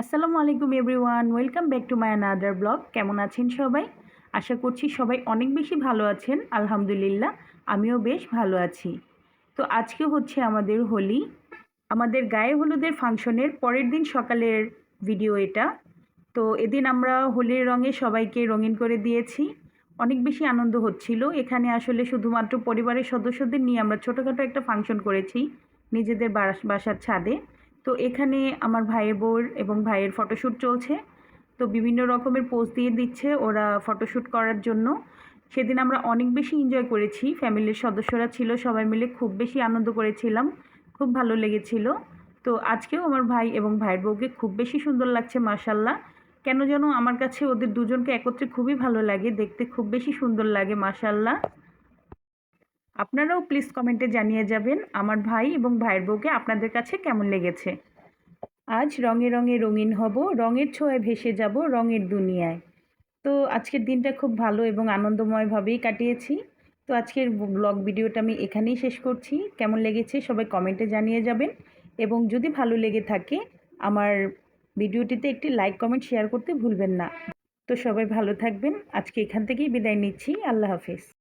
আসসালামু আলাইকুম everyone, welcome back to my another blog কেমন আছেন সবাই? আশা করছি সবাই অনেক বেশি ভালো আছেন, আলহামদুলিল্লাহ, আমিও বেশ ভালো আছি। তো আজকে হচ্ছে আমাদের হোলি। আমাদের গায়ে হলুদের ফাংশনের পরের দিন সকালের ভিডিও এটা। তো এদিন আমরা হোলির রঙে সবাইকে রঙিন করে দিয়েছি। অনেক বেশি আনন্দ হচ্ছিল। এখানে আসলে শুধুমাত্র পরিবারের সদস্যদের নিয়ে আমরা ছোটোখাটো একটা ফাংশন করেছি, নিজেদের বাসার ছাদে। তো এখানে আমার ভাইয়ের বউর এবং ভাইয়ের ফটোশ্যুট চলছে। তো বিভিন্ন রকমের পোজ দিয়ে দিচ্ছে ওরা ফটোশ্যুট করার জন্য। সেদিন আমরা অনেক বেশি এনজয় করেছি ফ্যামিলির সদস্যরা ছিল সবাই মিলে খুব বেশি আনন্দ করেছিলাম, খুব ভালো লেগেছিল। তো আজকেও আমার ভাই এবং ভাইয়ের বউকে খুব বেশি সুন্দর লাগছে মাশাল্লাহ কেন যেন আমার কাছে ওদের দুজনকে একত্রে খুবই ভালো লাগে, দেখতে খুব বেশি সুন্দর লাগে মাশাল্লাহ আপনারাও প্লিজ কমেন্টে জানিয়ে যাবেন আমার ভাই এবং ভাইয়ের বউকে আপনাদের কাছে কেমন লেগেছে। আজ রঙে রঙে রঙিন হব, রঙের ছোঁয়ায় ভেসে যাব রঙের দুনিয়ায়। তো আজকের দিনটা খুব ভালো এবং আনন্দময়ভাবেই কাটিয়েছি। তো আজকের ব্লগ ভিডিওটা আমি এখানেই শেষ করছি। কেমন লেগেছে সবাই কমেন্টে জানিয়ে যাবেন। এবং যদি ভালো লেগে থাকে, আমার ভিডিওটিতে একটি লাইক কমেন্ট শেয়ার করতে ভুলবেন না। তো সবাই ভালো থাকবেন। আজকে এখান থেকেই বিদায় নিচ্ছি। আল্লাহ হাফিজ।